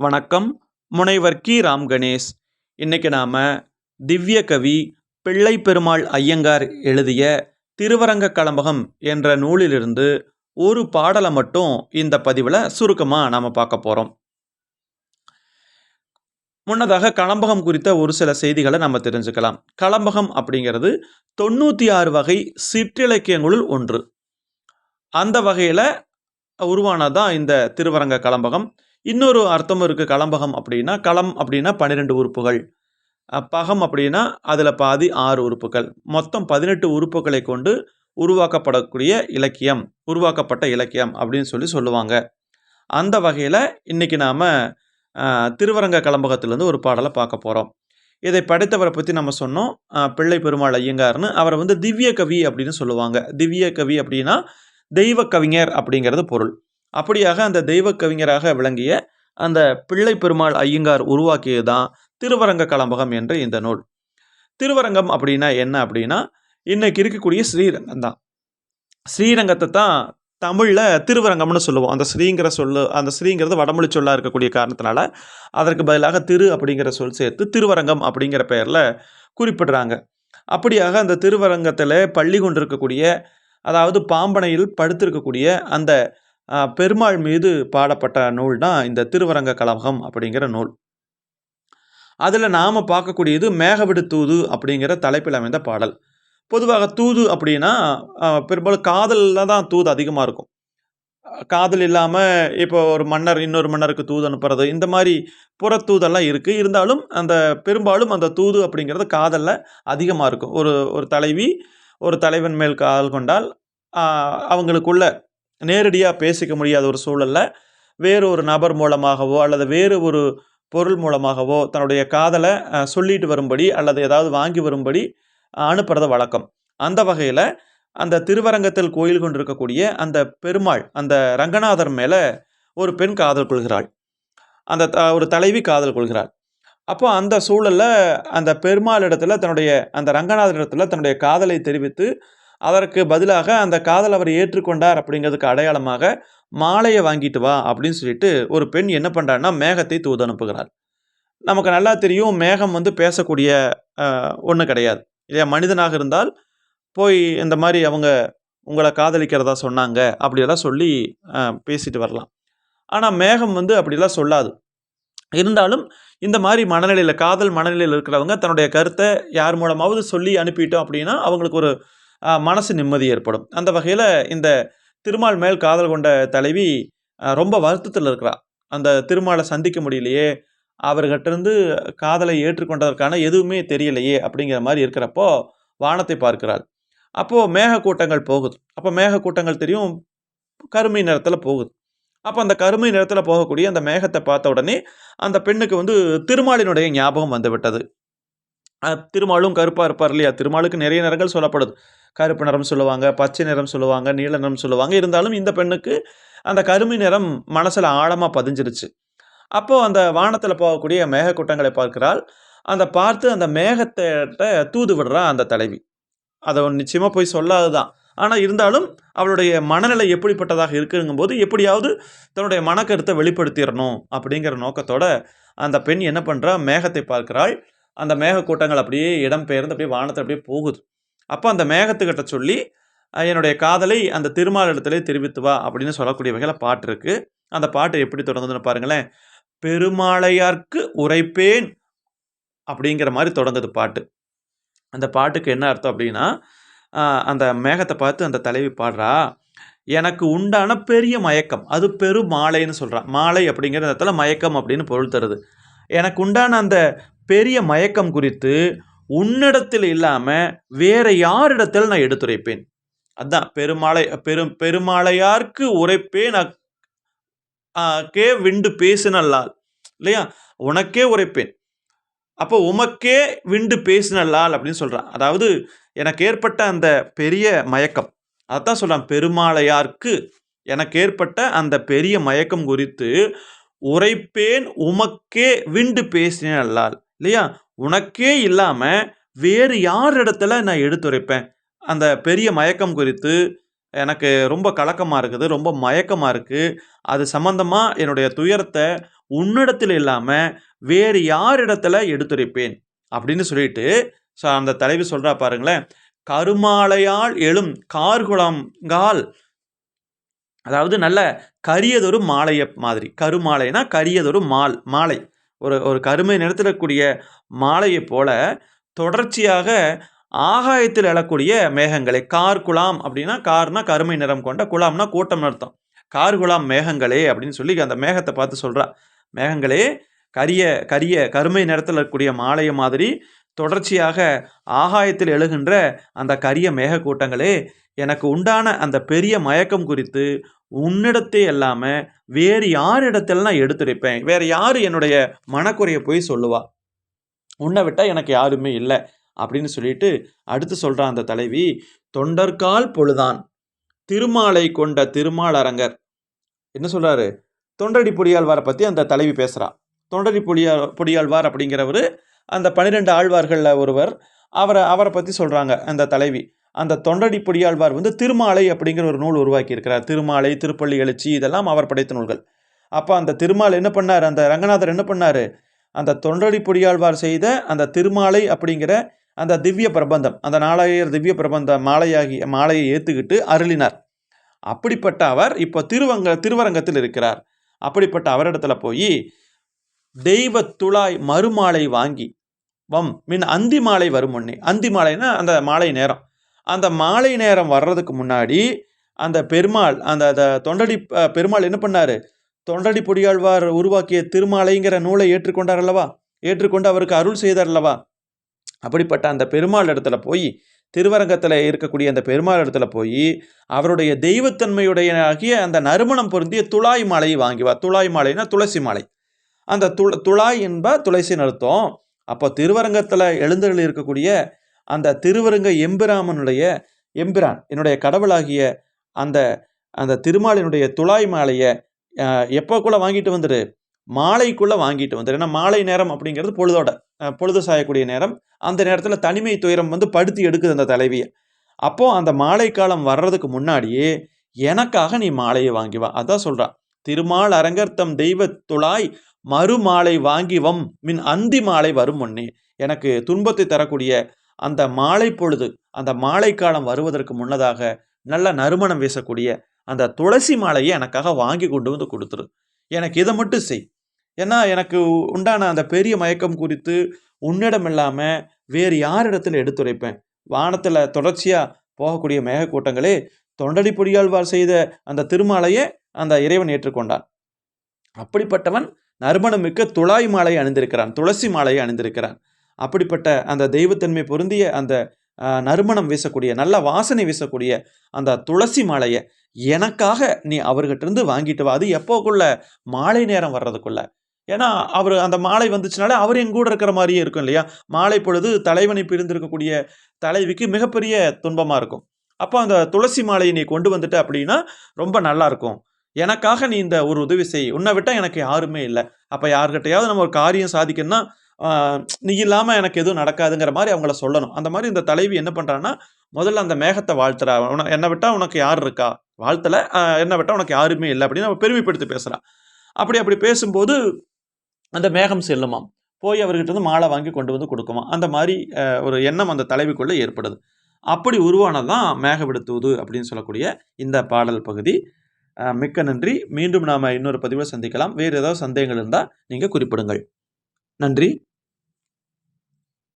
வணக்கம். முனைவர் கி. ராம் கணேஷ். இன்னைக்கு நாம் திவ்ய கவி பிள்ளை பெருமாள் ஐயங்கார் எழுதிய திருவரங்க கலம்பகம் என்ற நூலிலிருந்து ஒரு பாடலை மட்டும் இந்த பதிவில் சுருக்கமாக நாம் பார்க்க போகிறோம் முன்னதாக களம்பகம் குறித்த ஒரு சில செய்திகளை நம்ம தெரிஞ்சுக்கலாம். களம்பகம் அப்படிங்கிறது தொண்ணூற்றி ஆறு வகை சிற்றிலக்கியங்களுள் ஒன்று. அந்த வகையில் உருவானதான் இந்த திருவரங்க கலம்பகம். இன்னொரு அர்த்தம் இருக்குது களம்பகம் அப்படின்னா களம் அப்படின்னா பன்னிரெண்டு உறுப்புகள். பகம் அப்படின்னா அதில் பாதி ஆறு உறுப்புகள். மொத்தம் பதினெட்டு உறுப்புகளை கொண்டு உருவாக்கப்படக்கூடிய இலக்கியம் உருவாக்கப்பட்ட இலக்கியம் அப்படின்னு சொல்லி சொல்லுவாங்க. அந்த வகையில் இன்றைக்கி நாம் திருவரங்க களம்பகத்திலேருந்து ஒரு பாடலை பார்க்க போகிறோம் இதை படைத்தவரை பற்றி நம்ம சொன்னோம். பிள்ளை பெருமாள் ஐயங்கார்னு அவரை வந்து திவ்ய கவி அப்படின்னு சொல்லுவாங்க. திவ்ய கவி அப்படின்னா தெய்வ கவிஞர் அப்படிங்கிறது பொருள். அப்படியாக அந்த தெய்வ கவிஞராக விளங்கிய அந்த பிள்ளை பெருமாள் ஐயங்கார் உருவாக்கியது தான் திருவரங்க கலம்பகம் என்ற இந்த நூல். திருவரங்கம் அப்படின்னா என்ன அப்படின்னா இன்னைக்கு இருக்கக்கூடிய ஸ்ரீரங்கம் தான். ஸ்ரீரங்கத்தை தான் தமிழில் திருவரங்கம்னு சொல்லுவோம். அந்த ஸ்ரீங்கிற சொல்லு அந்த ஸ்ரீங்கிறது வடமொழி சொல்லாக இருக்கக்கூடிய காரணத்தினால அதற்கு பதிலாக திரு அப்படிங்கிற சொல் சேர்த்து திருவரங்கம் அப்படிங்கிற பெயரில் குறிப்பிடுறாங்க. அப்படியாக அந்த திருவரங்கத்தில் பள்ளி கொண்டிருக்கக்கூடிய அதாவது பாம்பனையில் படுத்திருக்கக்கூடிய அந்த பெருமாள் மீது பாடப்பட்ட நூல் தான் இந்த திருவரங்க கலவகம் அப்படிங்கிற நூல். அதில் நாம் பார்க்கக்கூடியது மேகவிடு தூது அப்படிங்கிற தலைப்பில் அமைந்த பாடல். பொதுவாக தூது அப்படின்னா பெரும்பாலும் காதலில் தான் தூது அதிகமாக இருக்கும். காதல் இல்லாமல் இப்போ ஒரு மன்னர் இன்னொரு மன்னருக்கு தூது அனுப்புறது இந்த மாதிரி புறத்தூதெல்லாம் இருக்குது இருந்தாலும் அந்த பெரும்பாலும் அந்த தூது அப்படிங்கிறது காதலில் அதிகமாக இருக்கும். ஒரு ஒரு தலைவி ஒரு தலைவன் மேல் காதல் கொண்டால் அவங்களுக்குள்ள நேரடியாக பேசிக்க முடியாத ஒரு சூழல்ல வேறு ஒரு நபர் மூலமாகவோ அல்லது வேறு ஒரு பொருள் மூலமாகவோ தன்னுடைய காதலை சொல்லிட்டு வரும்படி அல்லது ஏதாவது வாங்கி வரும்படி அனுப்புறது வழக்கம். அந்த வகையில் அந்த திருவரங்கத்தில் கோயில் கொண்டிருக்கக்கூடிய அந்த பெருமாள் அந்த ரங்கநாதர் மேலே ஒரு பெண் காதல் கொள்கிறாள். அந்த த- ஒரு தலைவி காதல் கொள்கிறாள். அப்போ அந்த சூழலில் அந்த பெருமாள் இடத்துல தன்னுடைய அந்த ரங்கநாதர் இடத்துல தன்னுடைய காதலை தெரிவித்து அதற்கு பதிலாக அந்த காதல் அவர் ஏற்றுக்கொண்டார் அப்படிங்கிறதுக்கு அடையாளமாக மாலையை வாங்கிட்டு வா அப்படின்னு சொல்லிட்டு ஒரு பெண் என்ன பண்ணுறாருன்னா மேகத்தை தூது அனுப்புகிறார் நமக்கு நல்லா தெரியும் மேகம் வந்து பேசக்கூடிய ஒன்று கிடையாது. இல்லையா? மனிதனாக இருந்தால் போய் இந்த மாதிரி அவங்க உங்களை காதலிக்கிறதா சொன்னாங்க அப்படியெல்லாம் சொல்லி பேசிட்டு வரலாம். ஆனால் மேகம் வந்து அப்படிலாம் சொல்லாது. இருந்தாலும் இந்த மாதிரி மனநிலையில் காதல் மனநிலையில் இருக்கிறவங்க தன்னுடைய கருத்தை யார் மூலமாவது சொல்லி அனுப்பிட்டோம் அப்படின்னா அவங்களுக்கு ஒரு மனசு நிம்மதி ஏற்படும். அந்த வகையில் இந்த திருமால் மேல் காதல் கொண்ட தலைவி ரொம்ப வருத்தத்தில் இருக்கிறா. அந்த திருமாலை சந்திக்க முடியலையே. அவர்கிட்டருந்து காதலை ஏற்றுக்கொண்டதற்கான எதுவுமே தெரியலையே அப்படிங்கிற மாதிரி இருக்கிறப்போ வானத்தை பார்க்கிறாள். அப்போது மேகக்கூட்டங்கள் போகுது. அப்போ மேகக்கூட்டங்கள் தெரியும் கருமை நிறத்தில் போகுது. அப்போ அந்த கருமை நிறத்தில் போகக்கூடிய அந்த மேகத்தை பார்த்த உடனே அந்த பெண்ணுக்கு வந்து திருமாலினுடைய ஞாபகம் வந்துவிட்டது. திருமாலும் கருப்பாக இருப்பார் இல்லையா? திருமாலுக்கு நிறைய நிறங்கள் சொல்லப்படுது. கருப்பு நிறம் சொல்லுவாங்க பச்சை நிறம் சொல்லுவாங்க நீல நிறம் சொல்லுவாங்க. இருந்தாலும் இந்த பெண்ணுக்கு அந்த கருமை நிறம் மனசில் ஆழமாக பதிஞ்சிருச்சு. அப்போது அந்த வானத்தில் போகக்கூடிய மேகக்கூட்டங்களை பார்க்கிறாள். அந்த பார்த்து அந்த மேகத்தை தூது விடுறா அந்த தலைவி. அதை நிச்சயமாக போய் சொல்லாது தான் ஆனால் இருந்தாலும் அவளுடைய மனநிலை எப்படிப்பட்டதாக இருக்குங்கும்போது எப்படியாவது தன்னுடைய மனக்கருத்தை வெளிப்படுத்திடணும் அப்படிங்கிற நோக்கத்தோட அந்த பெண் என்ன பண்ணுறா மேகத்தை பார்க்கிறாள். அந்த மேகக்கூட்டங்கள் அப்படியே இடம்பெயர்ந்து அப்படியே வானத்தில் அப்படியே போகுது. அப்போ அந்த மேகத்துக்கிட்ட சொல்லி என்னுடைய காதலை அந்த திருமால் இடத்துல தெரிவித்து வா அப்படின்னு சொல்லக்கூடிய வகையில் பாட்டு இருக்குது அந்த பாட்டு எப்படி தொடங்குதுன்னு பாருங்களேன். பெருமாளையார்க்கு உரைப்பேன் அப்படிங்கிற மாதிரி தொடங்குது பாட்டு. அந்த பாட்டுக்கு என்ன அர்த்தம் அப்படின்னா அந்த மேகத்தை பார்த்து அந்த தலைவி பாடுறா எனக்கு உண்டான பெரிய மயக்கம் அது பெரு மாலைன்னு சொல்கிறான் மாலை அப்படிங்கிற இடத்துல மயக்கம் அப்படின்னு பொருள் தருது. எனக்கு உண்டான அந்த பெரிய மயக்கம் குறித்து உன்னிடத்தில் இல்லாமல் வேற யாரிடத்தில் நான் எடுத்துரைப்பேன். அதான் பெருமாளை பெரும் பெருமாளையார்க்கு உரைப்பேன் கே விண்டு பேசினல்லால் இல்லையா? உனக்கே உரைப்பேன். அப்போ உமக்கே விண்டு பேசினல்லால் அப்படின்னு சொல்கிறான் அதாவது எனக்கு ஏற்பட்ட அந்த பெரிய மயக்கம். அதான் சொல்கிறான் பெருமாளையார்க்கு எனக்கு ஏற்பட்ட அந்த பெரிய மயக்கம் குறித்து உரைப்பேன் உமக்கே விண்டு பேசினல்லால். இல்லையா? உனக்கே இல்லாமல் வேறு யார் இடத்துல நான் எடுத்துரைப்பேன்? அந்த பெரிய மயக்கம் குறித்து எனக்கு ரொம்ப கலக்கமாக இருக்குது ரொம்ப மயக்கமாக இருக்குது அது சம்மந்தமாக என்னுடைய துயரத்தை உன்னிடத்தில் இல்லாமல் வேறு யாரிடத்துல எடுத்துரைப்பேன்? அப்படின்னு சொல்லிட்டு ஸோ அந்த தலைவி சொல்கிறா பாருங்களேன். கருமாலையால் எழும் கார்குளங்கால் அதாவது நல்ல கரியதொரு மாலையை மாதிரி. கருமாலைனா கரியதொரு மால் மாலை. ஒரு ஒரு கருமை நிறத்திடக்கூடிய மாலையை போல தொடர்ச்சியாக ஆகாயத்தில் எழக்கூடிய மேகங்களே கார் குலாம் அப்படின்னா கார்னா கருமை நிறம் கொண்ட குலாம்னா கூட்டம் அர்த்தம். கார் குலாம் மேகங்களே அப்படின்னு சொல்லி அந்த மேகத்தை பார்த்து சொல்கிறா மேகங்களே கரிய கரிய கருமை நிறத்தில் இருக்கக்கூடிய மாலையை மாதிரி தொடர்ச்சியாக ஆகாயத்தில் எழுகின்ற அந்த கரிய மேகக்கூட்டங்களே எனக்கு உண்டான அந்த பெரிய மயக்கம் குறித்து உன்னிடத்தே இல்லாமல் வேறு யாரிடத்தில் நான் எடுத்துரைப்பேன்? வேறு யார் என்னுடைய மனக்குறையை போய் சொல்லுவா? உன்னை விட்டால் எனக்கு யாருமே இல்லை அப்படின்னு சொல்லிட்டு அடுத்து சொல்கிறான் அந்த தலைவி தொண்டர்கால் பொழுதான் திருமாலை கொண்ட திருமாலரங்கர் என்ன சொல்கிறாரு தொண்டடி பொடியாழ்வாரை பற்றி அந்த தலைவி பேசுகிறா தொண்டடி பொடியா பொடியாழ்வார் அப்படிங்கிறவர் அந்த பன்னிரெண்டு ஆழ்வார்களில் ஒருவர் அவரை அவரை பற்றி சொல்கிறாங்க அந்த தலைவி. அந்த தொண்டடி பொடியாழ்வார் வந்து திருமாலை அப்படிங்கிற ஒரு நூல் உருவாக்கியிருக்கிறார். திருமாலை திருப்பள்ளி எழுச்சி இதெல்லாம் அவர் படைத்த நூல்கள். அப்போ அந்த திருமால் என்ன பண்ணார்? அந்த ரங்கநாதர் என்ன பண்ணார்? அந்த தொண்டடி பொடியாழ்வார் செய்த அந்த திருமாலை அப்படிங்கிற அந்த திவ்ய பிரபந்தம் அந்த நாலாயிரம் திவ்ய பிரபந்த மாலையாகி மாலையை ஏற்றுக்கிட்டு அருளினார். அப்படிப்பட்ட அவர் இப்போ திருவங்க திருவரங்கத்தில் இருக்கிறார். அப்படிப்பட்ட அவரிடத்துல போய் தெய்வ துளாய் மறுமாலை வாங்கி வம். மின் அந்தி மாலை வரும் முன்னே. அந்தி மாலைன்னா அந்த மாலை நேரம். அந்த மாலை நேரம் வர்றதுக்கு முன்னாடி அந்த பெருமாள் அந்த அந்த தொண்டடி பெருமாள் என்ன பண்ணார்? தொண்டடி பொடியாழ்வார் உருவாக்கிய திருமாலைங்கிற நூலை ஏற்றுக்கொண்டார் அல்லவா? ஏற்றுக்கொண்டு அவருக்கு அருள் செய்தார் அல்லவா? அப்படிப்பட்ட அந்த பெருமாள் இடத்துல போய் திருவரங்கத்தில் இருக்கக்கூடிய அந்த பெருமாள் இடத்துல போய் அவருடைய தெய்வத்தன்மையுடைய ஆகிய அந்த நறுமணம் பொருந்திய துளாய் மாலையை வாங்கி வா. துளாய் மாலைன்னா துளசி மாலை. அந்த துள துளாய் என்ப துளசி நிறுத்தம் அப்போ திருவரங்கத்தில் எழுந்தருள் இருக்கக்கூடிய அந்த திருவரங்க எம்பிராமனுடைய எம்பிரான் என்னுடைய கடவுளாகிய அந்த அந்த திருமாலினுடைய துளாய் மாலையை எப்போக்குள்ளே வாங்கிட்டு வந்துடு மாலைக்குள்ளே வாங்கிட்டு வந்துடு ஏன்னா மாலை நேரம் அப்படிங்கிறது பொழுதோட பொழுது சாயக்கூடிய நேரம். அந்த நேரத்தில் தனிமை துயரம் வந்து படுத்தி எடுக்குது அந்த தலைவியை. அப்போது அந்த மாலை காலம் வர்றதுக்கு முன்னாடியே எனக்காக நீ மாலையை வாங்கி வா. அதான் சொல்கிறான் திருமால் அரங்கர்த்தம் தெய்வ துளாய் மறுமாலை வாங்கி வம் மின் அந்தி மாலை வரும் முன்னே. எனக்கு துன்பத்தை தரக்கூடிய அந்த மாலை பொழுது அந்த மாலை காலம் வருவதற்கு முன்னதாக நல்ல நறுமணம் வீசக்கூடிய அந்த துளசி மாலையை எனக்காக வாங்கி கொண்டு வந்து கொடுத்துரு. எனக்கு இதை மட்டும் செய். ஏன்னா எனக்கு உண்டான அந்த பெரிய மயக்கம் குறித்து உன்னிடம் இல்லாமல் வேறு யாரிடத்தில் எடுத்துரைப்பேன். வானத்தில் தொடர்ச்சியாக போகக்கூடிய மேகக்கூட்டங்களே தொண்டடி பொடியாழ்வார் செய்த அந்த திருமாலையே அந்த இறைவன் ஏற்றுக்கொண்டான். அப்படிப்பட்டவன் நறுமணம் மிக்க துளாய் மாலை அணிந்திருக்கிறான் துளசி மாலையை அணிந்திருக்கிறான். அப்படிப்பட்ட அந்த தெய்வத்தன்மை பொருந்திய அந்த நறுமணம் வீசக்கூடிய நல்ல வாசனை வீசக்கூடிய அந்த துளசி மாலையை எனக்காக நீ அவர்கிட்ட இருந்து வாங்கிட்டு வா. அது எப்போக்குள்ள மாலை நேரம் வர்றதுக்குள்ள. ஏன்னா அவர் அந்த மாலை வந்துச்சுனாலே அவர் எங்கூட இருக்கிற மாதிரியே இருக்கும் இல்லையா? மாலை பொழுது தலைவனை பிரிந்திருக்கக்கூடிய தலைவிக்கு மிகப்பெரிய துன்பமாக இருக்கும். அப்போ அந்த துளசி மாலையை நீ கொண்டு வந்துட்ட அப்படின்னா ரொம்ப நல்லாயிருக்கும் எனக்காக நீ இந்த ஒரு உதவி செய். உன்னை விட்டால் எனக்கு யாருமே இல்லை. அப்போ யார்கிட்டையாவது நம்ம ஒரு காரியம் சாதிக்கணும்னா நீ இல்லாமல் எனக்கு எதுவும் நடக்காதுங்கிற மாதிரி அவங்கள சொல்லணும். அந்த மாதிரி இந்த தலைவி என்ன பண்ணுறான்னா முதல்ல அந்த மேகத்தை வாழ்த்துறா. உன என்னை விட்டால் உனக்கு யார் இருக்கா? வாழ்த்தலை. என்னை விட்டால் உனக்கு யாருமே இல்லை அப்படின்னு அவள் பெருமைப்படுத்தி பேசுகிறான் அப்படி அப்படி பேசும்போது அந்த மேகம் செல்லுமாம். போய் அவர்கிட்ட இருந்து மாலை வாங்கி கொண்டு வந்து கொடுக்குமா அந்த மாதிரி ஒரு எண்ணம் அந்த தலைவிக்குள்ளே ஏற்படுது. அப்படி உருவானது தான் மேகவிடுத்துவது அப்படின்னு சொல்லக்கூடிய இந்த பாடல் பகுதி. மிக்க நன்றி. மீண்டும் நாம் இன்னொரு பதிவில் சந்திக்கலாம். வேறு ஏதாவது சந்தேகங்கள் இருந்தால் நீங்கள் குறிப்பிடுங்கள். நன்றி.